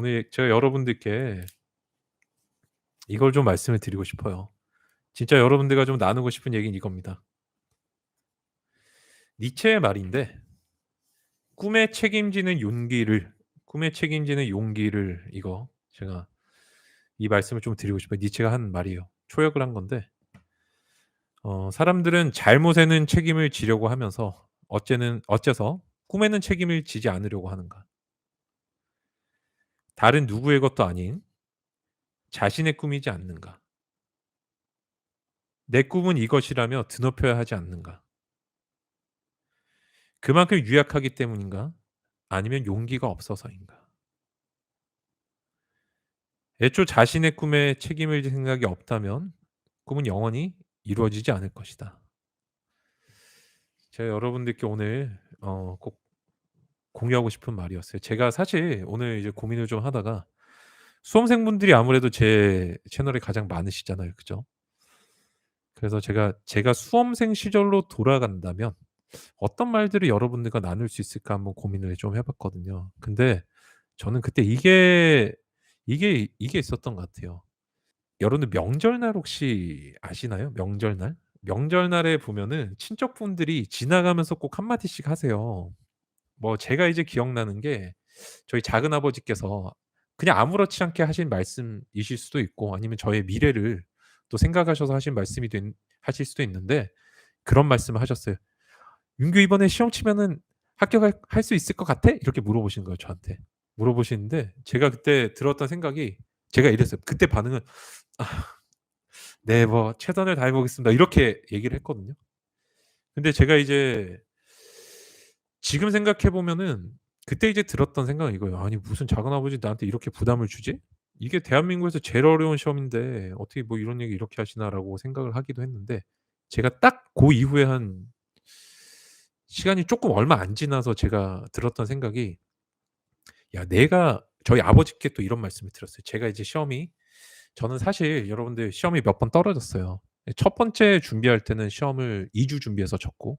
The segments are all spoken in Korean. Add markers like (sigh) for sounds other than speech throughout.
오늘 제가 여러분들께 이걸 좀 말씀을 드리고 싶어요. 진짜 여러분들과 좀 나누고 싶은 얘기는 이겁니다. 니체의 말인데 꿈에 책임지는 용기를 꿈에 책임지는 용기를 이거 제가 이 말씀을 좀 드리고 싶어요. 니체가 한 말이에요. 초역을 한 건데 어 사람들은 잘못에는 책임을 지려고 하면서 어째는 어째서 꿈에는 책임을 지지 않으려고 하는가? 다른 누구의 것도 아닌 자신의 꿈이지 않는가? 내 꿈은 이것이라며 드높여야 하지 않는가? 그만큼 유약하기 때문인가? 아니면 용기가 없어서인가? 애초 자신의 꿈에 책임을 질 생각이 없다면 꿈은 영원히 이루어지지 않을 것이다. 제가 여러분들께 오늘 어 꼭 공유하고 싶은 말이었어요. 제가 사실 오늘 이제 고민을 좀 하다가 수험생분들이 아무래도 제 채널에 가장 많으시잖아요. 그죠? 그래서 제가 제가 수험생 시절로 돌아간다면 어떤 말들을 여러분들과 나눌 수 있을까 한번 고민을 좀 해 봤거든요. 근데 저는 그때 이게 이게 이게 있었던 것 같아요. 여러분들 명절날 혹시 아시나요? 명절날? 명절날에 보면은 친척분들이 지나가면서 꼭 한마디씩 하세요. 뭐 제가 이제 기억나는 게 저희 작은아버지께서 그냥 아무렇지 않게 하신 말씀이실 수도 있고 아니면 저의 미래를 또 생각하셔서 하신 말씀이 된 하실 수도 있는데 그런 말씀을 하셨어요. "윤규 이번에 시험 치면은 합격할 할 수 있을 것 같아?" 이렇게 물어보시는 거예요 저한테. 물어보시는데 제가 그때 들었던 생각이 제가 이랬어요. 그때 반응은 "아 네 뭐 최선을 다해 보겠습니다." 이렇게 얘기를 했거든요. 근데 제가 이제 지금 생각해 보면은 그때 이제 들었던 생각은 이거예요. '아니 무슨 작은아버지 나한테 이렇게 부담을 주지? 이게 대한민국에서 제일 어려운 시험인데 어떻게 뭐 이런 얘기 이렇게 하시나.'라고 생각을 하기도 했는데 제가 딱 고 이후에 한 시간이 쪼끔 얼마 안 지나서 제가 들었던 생각이 야 내가 저희 아버지께 또 이런 말씀을 드렸어요. 제가 이제 시험이 저는 사실 여러분들 시험이 몇 번 떨어졌어요. 예 첫 번째 준비할 때는 시험을 2 주 준비해서 쳤고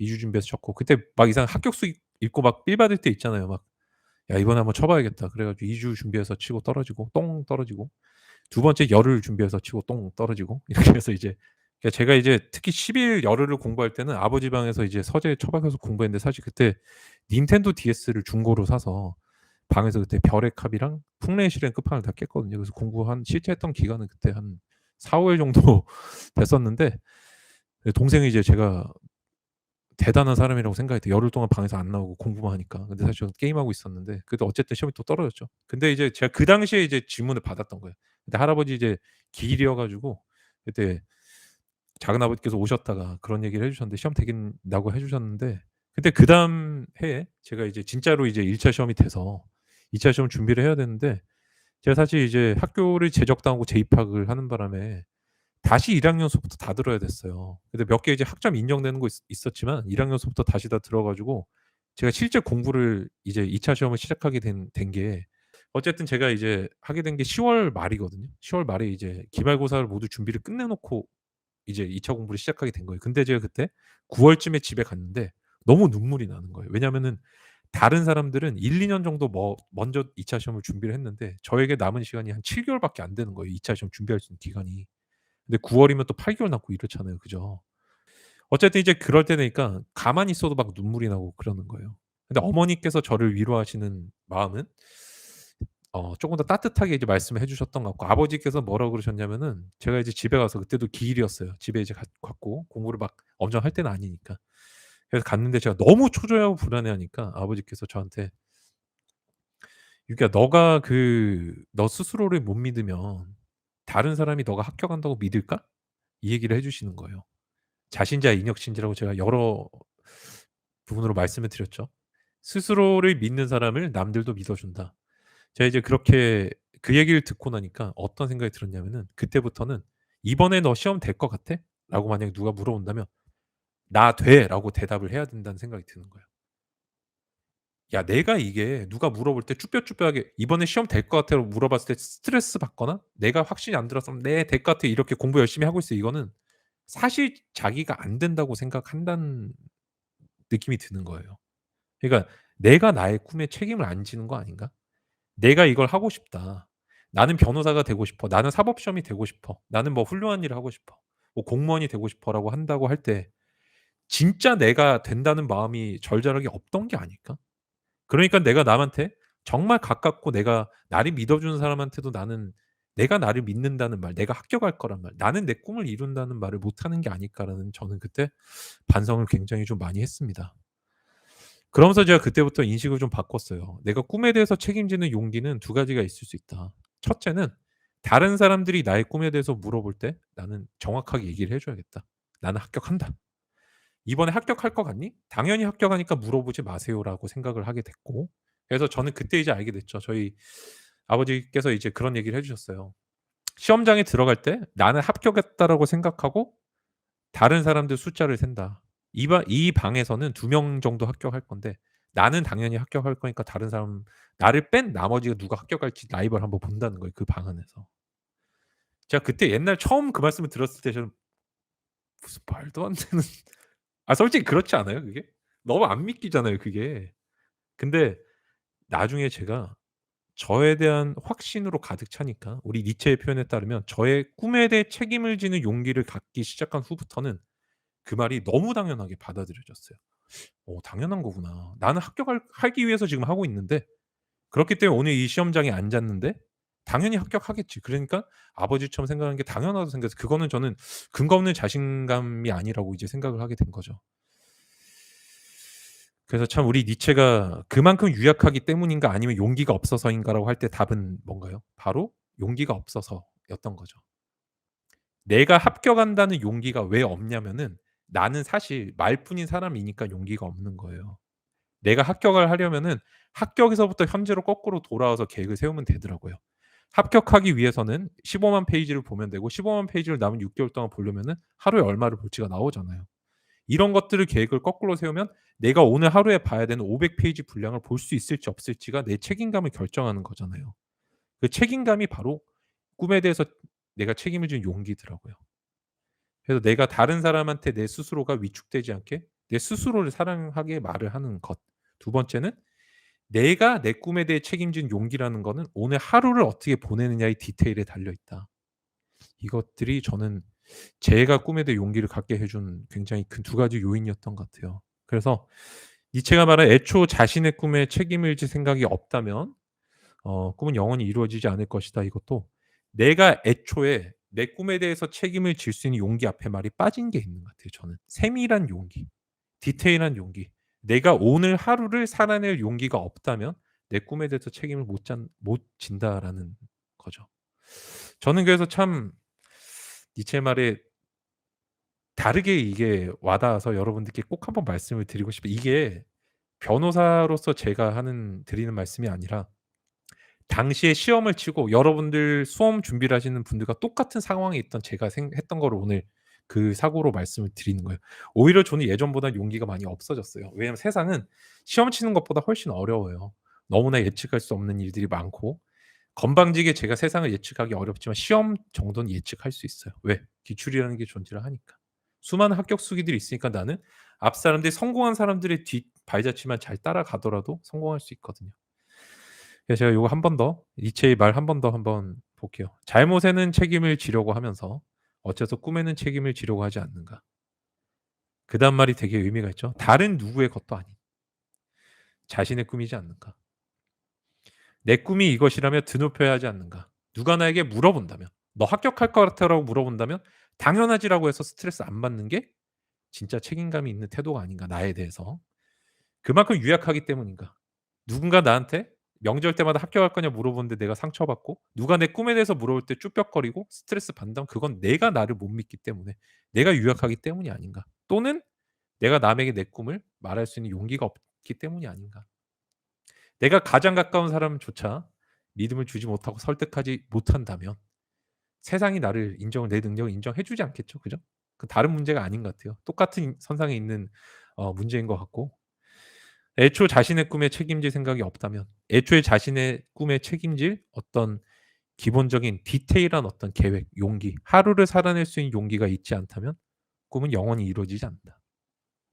2주 준비해서 쳤고 그때 막 이상 합격수 읽 읽고 막 삘 받을 때 있잖아요. 막 '야 이번에 한번 쳐 봐야겠다.' 그래 가지고 2주 준비해서 치고 떨어지고 똥 떨어지고 두 번째 열흘 준비해서 치고 똥 떨어지고 (laughs) 이렇게 해서 이제 그러니까 제가 이제 특히 10일 열흘을 공부할 때는 아버지 방에서 이제 서재 처박혀서 공부했는데 사실 그때 닌텐도 DS를 중고로 사서 방에서 그때 별의 컵이랑 풍레실의 끝판을 다 깼거든요. 그래서 공부 한 실제 했던 기간은 그때 한 4-5일 정도 (laughs) 됐었는데 예 동생이 이제 제가 대단한 사람이라고 돼요. 열흘 동안 방에서 안 나오고 공부만 하니까. 근데 사실 저는 게임하고 있었는데 그래도 어쨌든 시험이 또 떨어졌죠. 근데 이제 제가 그 당시에 이제 질문을 받았던 거예요. 근데 할아버지 이제 기일이어 가지고 그때 작은 아버지께서 오셨다가 그런 얘기를 해 주셨는데 시험 되긴다고 해 주셨는데 근데 그 다음 해에 제가 이제 진짜로 이제 1차 시험이 돼서 2차 시험 준비를 해야 되는데 제가 사실 이제 학교를 재적당하고 재입학을 하는 바람에 다시 1 학년 수부터 다 들어야 됐어요. 근데 몇 개 이제 학점 인정되는 거있 있었지만 1 학년 수부터 다시 다 들어 가지고 제가 실제 공부를 이제 2차 시험을 시작하게 된된게 어쨌든 제가 이제 하게 된 게 10월 말이거든요. 10월 말에 이제 기말고사를 모두 준비를 끝내 놓고 이제 2차 공부를 시작하게 된 거예요. 근데 제가 그때 9 월쯤에 집에 갔는데 너무 눈물이 나는 거예요. 왜냐하면은 다른 사람들은 1-2년 정도 뭐 먼저 2차 시험을 준비를 했는데 저에게 남은 시간이 한 7 개월밖에 안 되는 거예요, 2차 시험 준비할 수 있는 기간이. 근데 9 월이면 또 8 개월 남고 이렇잖아요. 그죠? 어쨌든 이제 그럴 때 되니까 가만히 있어도 막 눈물이 나고 그러는 거예요. 근데 어머니께서 저를 위로하시는 마음은 어 쪼금 더 따뜻하게 이제 말씀을 해 주셨던 것 같고 아버지께서 뭐라고 그러셨냐면은 제가 이제 집에 가서 그때도 기일이었어요. 집에 이제 갔 갔고 공부를 막 엄청 할 때는 아니니까. 그래서 갔는데 제가 너무 초조해하고 불안해하니까 아버지께서 저한테 "유기야 너가 그 너 스스로를 못 믿으면 다른 사람이 너가 합격한다고 믿을까?" 이 얘기를 해 주시는 거예요. 자신자의 인격신지라고 제가 여러 부분으로 말씀을 드렸죠. 스스로를 믿는 사람을 남들도 믿어 준다. 제가 이제 그렇게 그 얘기를 듣고 나니까 어떤 생각이 들었냐면은 그때부터는 "이번에 너 시험 될 것 같아?" 라고 만약에 누가 물어본다면 "나 돼."라고 대답을 해야 된다는 생각이 드는 거예요. 야 내가 이게 누가 물어볼 때 쭈뼛쭈뼛하게 "이번에 시험 될 것 같아?"라고 물어봤을 때 스트레스 받거나 내가 확신이 안 들었으면 "네 될 것 같아." 이렇게 공부 열심히 하고 있어 이거는 사실 자기가 안 된다고 생각한다는 느낌이 드는 거예요. 그러니까 '내가 나의 꿈에 책임을 안 지는 거 아닌가?' '내가 이걸 하고 싶다. 나는 변호사가 되고 싶어. 나는 사법시험이 되고 싶어. 나는 뭐 훌륭한 일을 하고 싶어. 뭐 공무원이 되고 싶어.'라고 한다고 할 때 진짜 내가 된다는 마음이 절절하게 없던 게 아닐까? 그러니까 내가 남한테 정말 가깝고 내가 나를 믿어주는 사람한테도 나는 내가 나를 믿는다는 말, 내가 합격할 거란 말, 나는 내 꿈을 이룬다는 말을 못하는 게 아닐까라는 저는 그때 반성을 굉장히 좀 많이 했습니다. 그러면서 제가 그때부터 인식을 좀 바꿨어요. 내가 꿈에 대해서 책임지는 용기는 두 가지가 있을 수 있다. 첫째는 다른 사람들이 나의 꿈에 대해서 물어볼 때 나는 정확하게 얘기를 해 줘야겠다. "나는 합격한다." " 이번에 합격할 것 같니?" "당연히 합격하니까 물어보지 마세요."라고 생각을 하게 됐고 그래서 저는 그때 이제 알게 됐죠. 저희 아버지께서 이제 그런 얘기를 해 주셨어요. "시험장에 들어갈 때 나는 합격했다."라고 생각하고 다른 사람들 숫자를 센다. 이방이 방에서는 2 명 정도 합격할 건데 나는 당연히 합격할 거니까 다른 사람 나를 뺀 나머지가 누가 합격할지 라이벌 한번 본다는 거예요, 그 방 안에서. 제가 그때 옛날 처음 그 말씀을 들었을 때 저는 무슨 말도 안 되는 아 솔직히 그렇지 않아요, 그게? 너무 안 믿기잖아요, 그게. 근데 나중에 제가 저에 대한 확신으로 가득 차니까 우리 니체의 표현에 따르면 저의 꿈에 대해 책임을 지는 용기를 갖기 시작한 후부터는 그 말이 너무 당연하게 받아들여졌어요. '어 당연한 거구나. 나는 합격할 하기 위해서 지금 하고 있는데 그렇기 때문에 오늘 이 시험장에 앉았는데 당연히 합격하겠지. 그러니까 아버지처럼 생각하는 게 당연하다고 생각해서 그거는 저는 근거 없는 자신감이 아니라고 이제 생각을 하게 된 거죠. 그래서 참 우리 니체가 '그만큼 유약하기 때문인가 아니면 용기가 없어서인가.'라고 할 때 답은 뭔가요? 바로 용기가 없어서였던 거죠. 내가 합격한다는 용기가 왜 없냐면은 나는 사실 말뿐인 사람이니까 용기가 없는 거예요. 내가 합격을 하려면은 합격에서부터 현재로 거꾸로 돌아와서 계획을 세우면 되더라고요. 합격하기 위해서는 150,000 페이지를 보면 되고 150,000 페이지를 남은 6 개월 동안 보려면은 하루에 얼마를 볼지가 나오잖아요. 이런 것들을 계획을 거꾸로 세우면 내가 오늘 하루에 봐야 되는 500 페이지 분량을 볼 수 있을지 없을지가 내 책임감을 결정하는 거잖아요. 그 책임감이 바로 꿈에 대해서 내가 책임을 지는 용기더라고요. 그래서 내가 다른 사람한테 내 스스로가 위축되지 않게 내 스스로를 사랑하게 말을 하는 것. 두 번째는 내가 내 꿈에 대해 책임지는 용기라는 거는 오늘 하루를 어떻게 보내느냐의 디테일에 달려 있다. 이것들이 저는 제가 꿈에 대해 용기를 갖게 해준 굉장히 큰 두 가지 요인이었던 것 같아요. 그래서 니체가 말한 애초 자신의 꿈에 책임을 질 생각이 없다면 어 '꿈은 영원히 이루어지지 않을 것이다.' 이것도 내가 애초에 내 꿈에 대해서 책임을 질 수 있는 용기 앞에 말이 빠진 게 있는 것 같아요 저는. 세밀한 용기, 디테일한 용기. 내가 오늘 하루를 살아낼 용기가 없다면 내 꿈에 대해서 책임을 못 잔 못 진다라는 거죠. 저는 그래서 참 니체 말에 다르게 이게 와 닿아서 여러분들께 꼭 한번 말씀을 드리고 싶어요. 이게 변호사로서 제가 하는 드리는 말씀이 아니라 당시에 시험을 치고 여러분들 수험 준비를 하시는 분들과 똑같은 상황에 있던 제가 생 했던 거를 오늘 그 사고로 말씀을 드리는 거예요. 오히려 저는 예전보다 용기가 많이 없어졌어요. 왜냐하면 세상은 시험 치는 것보다 훨씬 어려워요. 너무나 예측할 수 없는 일들이 많고 건방지게 제가 세상을 예측하기 어렵지만 시험 정도는 예측할 수 있어요. 왜? 기출이라는 게 존재를 하니까. 수많은 합격 수기들이 있으니까 나는 앞 사람들이 성공한 사람들의 뒷 발자취만 잘 따라가더라도 성공할 수 있거든요. 그래서 제가 요거 한 번 더 니체의 말 한 번 더 한번 볼게요. "잘못에는 책임을 지려고 하면서 어째서 꿈에는 책임을 지려고 하지 않는가." 그 다음 말이 되게 의미가 있죠. "다른 누구의 것도 아닌 자신의 꿈이지 않는가." "내 꿈이 이것이라며 드높여야 하지 않는가." 누가 나에게 물어본다면 "너 합격할 것 같아?"라고 물어본다면 "당연하지."라고 해서 스트레스 안 받는 게 진짜 책임감이 있는 태도가 아닌가 나에 대해서. 그만큼 유약하기 때문인가. 누군가 나한테 명절 때마다 "합격할 거냐?" 물어보는데 내가 상처받고 누가 내 꿈에 대해서 물어볼 때 쭈뼛거리고 스트레스 받는다면 그건 내가 나를 못 믿기 때문에 내가 유약하기 때문이 아닌가. 또는 내가 남에게 내 꿈을 말할 수 있는 용기가 없기 때문이 아닌가. 내가 가장 가까운 사람조차 믿음을 주지 못하고 설득하지 못한다면 세상이 나를 인정을 내 능력을 인정해 주지 않겠죠. 그죠? 그 다른 문제가 아닌 것 같아요. 똑같은 선상에 있는 어 문제인 것 같고 애초 자신의 꿈에 책임질 생각이 없다면 애초에 자신의 꿈에 책임질 어떤 기본적인 디테일한 어떤 계획, 용기, 하루를 살아낼 수 있는 용기가 있지 않다면 꿈은 영원히 이루어지지 않는다.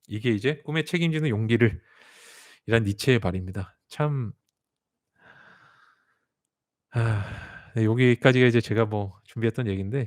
이게 이제 꿈에 책임지는 용기를 이란 니체의 말입니다. 참네 여기까지가 이제 제가 뭐 준비했던 얘긴데